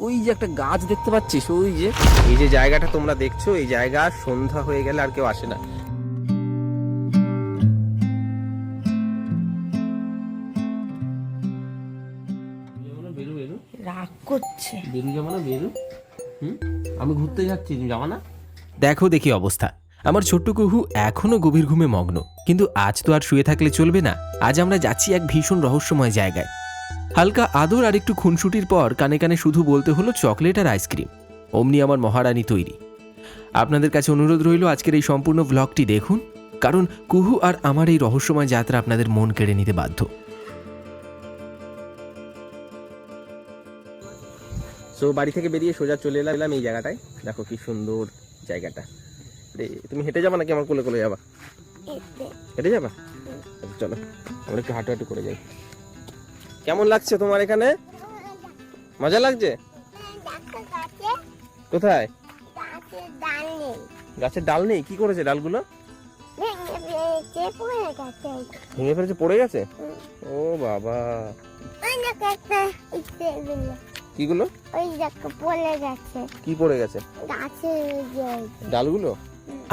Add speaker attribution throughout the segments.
Speaker 1: ওই যে একটা গাছ দেখতে পাচ্ছিস ওই যে। এই যে জায়গাটা তোমরা দেখছ এই জায়গা সন্ধ্যা হয়ে গেলে আর কেউ আসে না। বেরু বেরু
Speaker 2: রাগ করছে।
Speaker 1: বেরু যাব না বেরু? হুম? আমি ঘুরতে যাচ্ছি তুমি যাব না? দেখো দেখি অবস্থা। আমার ছোট্ট কুহু এখনও গভীর ঘুমে মগ্ন কিন্তু আজ তো আর শুয়ে থাকলে চলবে না। আজ আমরা যাচ্ছি এক ভীষণ রহস্যময় জায়গায়। হালকা আদর আর একটু খুনসুটির পর কানে কানে শুধু বলতে হলো চকলেট আর আইসক্রিম। অমনি আমার মহারানী তৈরি। আপনাদের কাছে অনুরোধ রইল আজকের এই সম্পূর্ণ ব্লগটি দেখুন কারণ কুহু আর আমার এই রহস্যময় যাত্রা আপনাদের মন কেড়ে নিতে বাধ্য। সো বাড়ি থেকে বেরিয়ে সোজা চলে এলাম এই জায়গাটায়। দেখো কি সুন্দর জায়গাটা। রে, তুমি হেঁটে যাবা নাকি আমার কোলে কোলে যাবা? হেঁটে যাবা? আচ্ছা, চলো আমরা একটু হাঁটু হাঁটু করে যাই। কেমন লাগছে তোমার এখানে? মজা লাগছে? কোথায়? গাছের ডাল নেই। কি করেছে ডালগুলো? ভেঙে ফেলেছে পড়ে গেছে? ও বাবা। কিগুলো?
Speaker 2: ওই দেখো পড়ে গেছে
Speaker 1: কি পড়ে গেছে? ডালগুলো?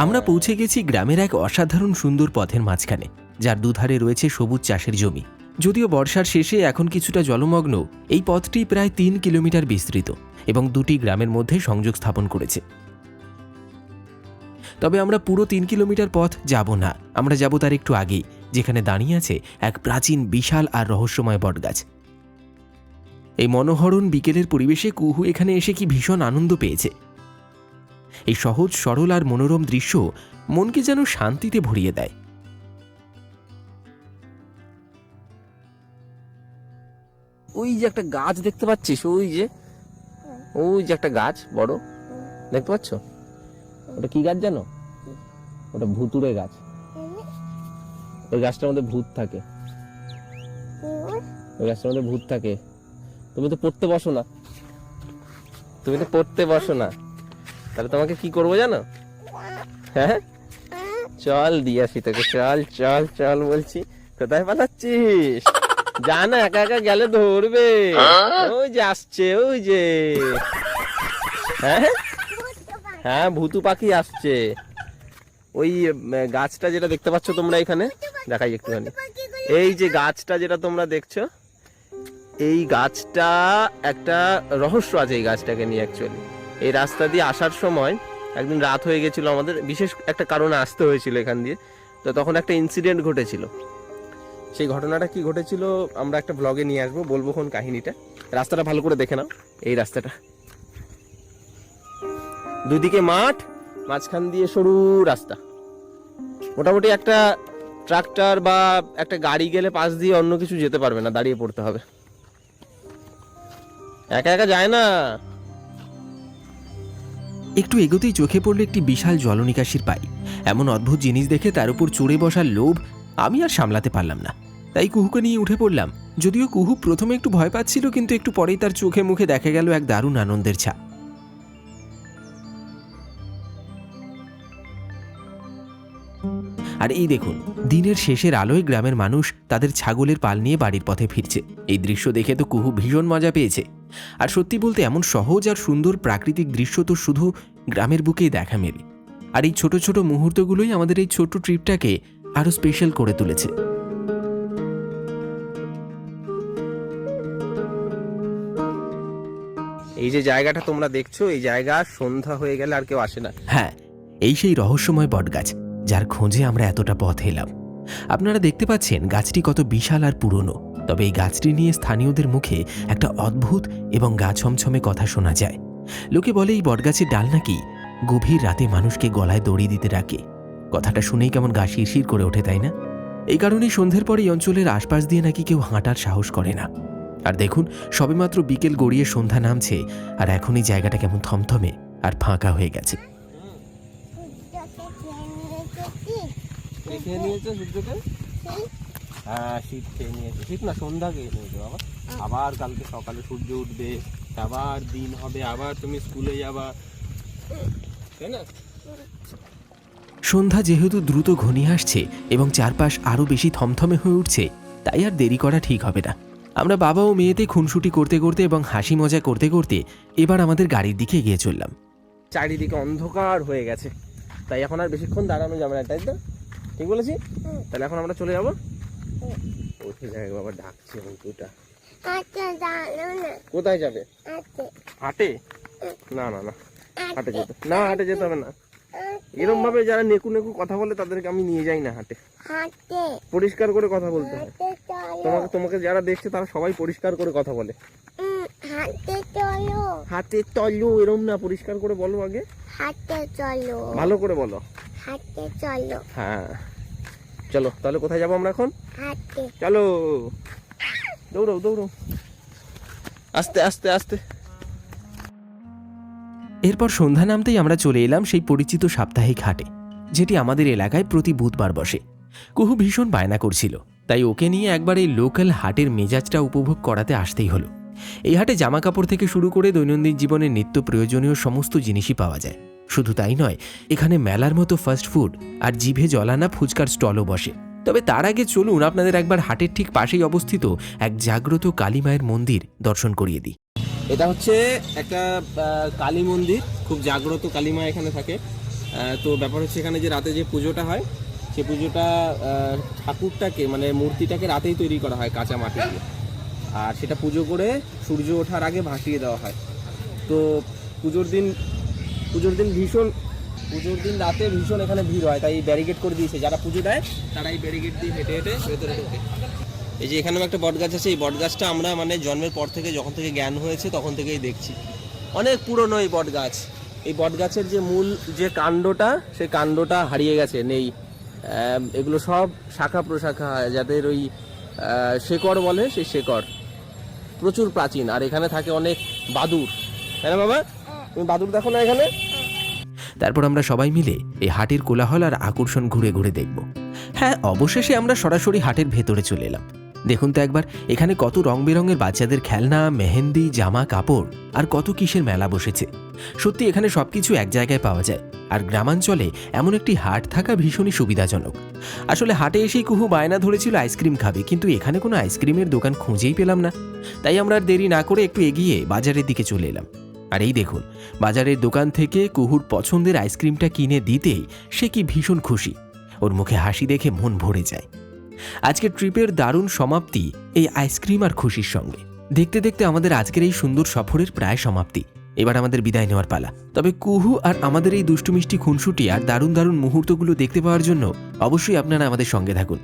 Speaker 1: আমরা পৌঁছে গেছি গ্রামের এক অসাধারণ সুন্দর পথের মাঝখানে যার দুধারে রয়েছে সবুজ চাষের জমি। যদিও বর্ষার শেষে এখন কিছুটা জলমগ্ন, এই পথটি প্রায় তিন কিলোমিটার বিস্তৃত এবং দুটি গ্রামের মধ্যে সংযোগ স্থাপন করেছে। তবে আমরা পুরো তিন কিলোমিটার পথ যাব না, আমরা যাব তার একটু আগেই, যেখানে দাঁড়িয়ে আছে এক প্রাচীন, বিশাল আর রহস্যময় বটগাছ। এই মনোহরণ বিকেলের পরিবেশে কুহু এখানে এসে কি ভীষণ আনন্দ পেয়েছে। এই সহজ, সরল আর মনোরম দৃশ্য মনকে যেন শান্তিতে ভরিয়ে দেয়। ওই যে একটা গাছ দেখতে পাচ্ছিস, ওই যে। ওই যে একটা গাছ, বড়। দেখতে পাচ্ছ? ওটা কি গাছ জানো? ওটা ভুতুড়ে গাছ। ওই গাছটার মধ্যে ভূত থাকে। ওই গাছটার মধ্যে ভূত থাকে। তুমি তো পড়তে বসো না। তুমি তো পড়তে বসো না। তাহলে তোমাকে কি করব জানো? হ্যাঁ? চল দিয়ে আসি তোকে, চল চল চল বলছি। কোথায় পালাচ্ছিস? যা না একা একা গেলে ধরবে। ওই যে আসছে ওই যে। হ্যাঁ? হ্যাঁ ভুতু পাখি আসছে। ওই গাছটা যেটা দেখতে পাচ্ছ তোমরা এখানে? দেখাই একটুখানি। এই যে গাছটা যেটা তোমরা দেখছ এই গাছটা একটা রহস্য আছে এই গাছটাকে নিয়ে অ্যাকচুয়ালি এই রাস্তা দিয়ে আসার সময় একদিন রাত হয়ে গেছিল আমাদের বিশেষ একটা কারণে আসতে হয়েছিল এখান দিয়ে। তো তখন একটা ইনসিডেন্ট ঘটেছিল। সেই ঘটনাটা কি ঘটেছিল, আমরা একটা ব্লগে নিয়ে আসব, বলব কোন কাহিনীটা। রাস্তাটা ভালো করে দেখে নাও, এই রাস্তাটা। দুদিকে মাঠ, মাঝখান দিয়ে সরু রাস্তা। মোটামুটি একটা ট্রাক্টর বা একটা গাড়ি গেলে পাশ দিয়ে অন্য কিছু যেতে পারবে না, দাঁড়িয়ে পড়তে হবে। একা একা যায় না। একটু এগোতেই চোখে পড়ল একটি বিশাল জলনিকাশির পাই এমন অদ্ভুত জিনিস দেখে তার উপর চড়ে বসার লোভ আমি আর সামলাতে পারলাম না। তাই কুহুকে নিয়ে উঠে পড়লাম। যদিও কুহু প্রথমে একটু ভয় পাচ্ছিল, কিন্তু একটু পরেই তার চোখে মুখে দেখা গেল এক দারুণ আনন্দের ছাপ আর এই দেখুন, দিনের শেষের আলোয় গ্রামের মানুষ তাদের ছাগলের পাল নিয়ে বাড়ির পথে ফিরছে। এই দৃশ্য দেখে তো কুহু ভীষণ মজা পেয়েছে। আর সত্যি বলতে এমন সহজ আর সুন্দর প্রাকৃতিক দৃশ্য তো শুধু গ্রামের বুকেই দেখা মেলে। আর এই ছোট ছোট মুহূর্তগুলোই আমাদের এই ছোট্ট ট্রিপটাকে আরও স্পেশাল করে তুলেছে। এই যে জায়গাটা তোমরা দেখছ এই জায়গা সন্ধ্যা হয়ে গেলে আর কেউ আসে না। হ্যাঁ এই সেই রহস্যময় বটগাছ যার খোঁজে আমরা এতটা পথ এলাম। আপনারা দেখতে পাচ্ছেন গাছটি কত বিশাল আর পুরনো তবে এই গাছটি নিয়ে স্থানীয়দের মুখে একটা অদ্ভুত এবং গা ছমছমে কথা শোনা যায়। লোকে বলে এই বটগাছের ডাল নাকি গভীর রাতে মানুষকে গলায় দড়ি দিতে ডাকে। কথাটা শুনেই কেমন গা শিরশির করে ওঠে, তাই না? এই কারণেই সন্ধ্যের পর এই অঞ্চলের আশপাশ দিয়ে নাকি কেউ হাঁটার সাহস করে না। আর দেখুন, সবেমাত্র বিকেল গড়িয়ে সন্ধ্যা নামছে, আর এখন এই জায়গাটা কেমন থমথমে আর ফাঁকা হয়ে গেছে। সূর্যকে হ্যাঁ শীত শীত না, সন্ধ্যা আবার কালকে সকালে সূর্য উঠবে, আবার দিন হবে, আবার তুমি স্কুলে যাবা। তাই না? সন্ধ্যা যেহেতু দ্রুত ঘনিয়ে আসছে এবং চারপাশ আরও বেশি থমথমে হয়ে উঠছে তাই আর দেরি করা ঠিক হবে না। আমরা বাবা ও মেয়েতে খুনসুটি করতে করতে এবং হাসি মজা করতে করতে এবার আমাদের গাড়ির দিকে এগিয়ে চললাম।
Speaker 3: চারিদিকে অন্ধকার হয়ে গেছে। তাই এখন আর বেশিক্ষণ দাঁড়ানো যাবে না তাই তো? ঠিক বলেছি? তাহলে এখন আমরা চলে যাব? বাবা ডাকছে অঙ্কুটা
Speaker 2: আচ্ছা জানো না।
Speaker 3: কোথায় যাবে? হাটে? না না না। হাটে যেতে না হাটে যেতে হবে না। এরকম ভাবে যারা নেকু নেকু কথা বলে তাদেরকে আমি নিয়ে যাই না হাটে। পরিষ্কার করে কথা বলতে হয়। তোমাকে তোমাকে যারা দেখছে তারা সবাই পরিষ্কার করে কথা বলে।
Speaker 2: হাতে চলো।
Speaker 3: হাতে এরম না পরিষ্কার করে বলো আগে।
Speaker 2: হাতে চলো।
Speaker 3: ভালো করে বলো।
Speaker 2: হাতে চলো।
Speaker 3: হ্যাঁ। চলো তাহলে কোথায় যাব আমরা এখন?
Speaker 2: হাতে
Speaker 3: চলো। দৌড়ো দৌড়ো আস্তে আস্তে আস্তে।
Speaker 1: এরপর সন্ধ্যা নামতেই আমরা চলে এলাম সেই পরিচিত সাপ্তাহিক হাটে, যেটি আমাদের এলাকায় প্রতি বুধবার বসে। কুহু ভীষণ বায়না করছিল, তাই ওকে নিয়ে একবার এই লোকাল হাটের মেজাজটা উপভোগ করাতে আসতেই হলো। এই হাটে জামা কাপড় থেকে শুরু করে দৈনন্দিন জীবনের নিত্য প্রয়োজনীয় সমস্ত জিনিসই পাওয়া যায়। শুধু তাই নয়, এখানে মেলার মতো ফাস্ট ফুড আর জিভে জলানা ফুচকার স্টলও বসে। তবে তার আগে চলুন আপনাদের একবার হাটের ঠিক পাশেই অবস্থিত এক জাগ্রত কালী মায়ের মন্দির দর্শন করিয়ে দিই।
Speaker 3: এটা হচ্ছে একটা কালী মন্দির, খুব জাগ্রত কালী মা এখানে থাকে। তো ব্যাপার হচ্ছে এখানে যে রাতে যে পুজোটা হয়, সে পুজোটা ঠাকুরটাকে মানে মূর্তিটাকে রাতেই তৈরি করা হয় কাঁচা মাটি দিয়ে। আর সেটা পুজো করে সূর্য ওঠার আগে ভাসিয়ে দেওয়া হয়। তো পুজোর দিন পুজোর দিন ভীষণ, পুজোর দিন রাতে ভীষণ এখানে ভিড় হয়, তাই ব্যারিকেড করে দিয়েছে। যারা পুজো দেয় তারা এই ব্যারিকেড দিয়ে হেঁটে হেঁটে ভেতরে ঢোকে। এই যে এখানেও একটা বট গাছ আছে, এই বট গাছটা আমরা মানে জন্মের পর থেকে যখন থেকে জ্ঞান হয়েছে, তখন থেকেই দেখছি। অনেক পুরনো এই বট গাছ এই বট গাছের যে মূল যে কাণ্ডটা, সেই কাণ্ডটা হারিয়ে গেছে, নেই। এগুলো সব শাখা প্রশাখা, যাদের ওই শেকড় বলে, সেই শেকড়। প্রচুর প্রাচীন, আর এখানে থাকে অনেক বাদুর। না বাবা? তুমি বাদুর দেখো না এখানে?
Speaker 1: তারপর আমরা সবাই মিলে এই হাটের কোলাহল আর আকর্ষণ ঘুরে ঘুরে দেখব। হ্যাঁ অবশেষে আমরা সরাসরি হাটের ভেতরে চলে এলাম। দেখুন তো একবার, এখানে কত রং বেরঙের বাচ্চাদের খেলনা, মেহেন্দি, জামা, কাপড়, আর কত কিসের মেলা বসেছে। সত্যি এখানে সবকিছু এক জায়গায় পাওয়া যায়, আর গ্রামাঞ্চলে এমন একটি হাট থাকা ভীষণই সুবিধাজনক। আসলে হাটে এসেই কুহু বায়না ধরেছিল আইসক্রিম খাবে, কিন্তু এখানে কোনো আইসক্রিমের দোকান খুঁজেই পেলাম না। তাই আমরা আর দেরি না করে একটু এগিয়ে বাজারের দিকে চলে এলাম। আর এই দেখুন, বাজারের দোকান থেকে কুহুর পছন্দের আইসক্রিমটা কিনে দিতেই সে কি ভীষণ খুশি। ওর মুখে হাসি দেখে মন ভরে যায়। আজকের ট্রিপের দারুণ সমাপ্তি এই আইসক্রিম আর খুশির সঙ্গে। দেখতে দেখতে আমাদের আজকের এই সুন্দর সফরের প্রায় সমাপ্তি। এবার আমাদের বিদায় নেওয়ার পালা। তবে কুহু আর আমাদের এই দুষ্টু মিষ্টি খুনসুটি আর দারুণ দারুণ মুহূর্তগুলো দেখতে পাওয়ার জন্য অবশ্যই আপনারা আমাদের সঙ্গে থাকুন।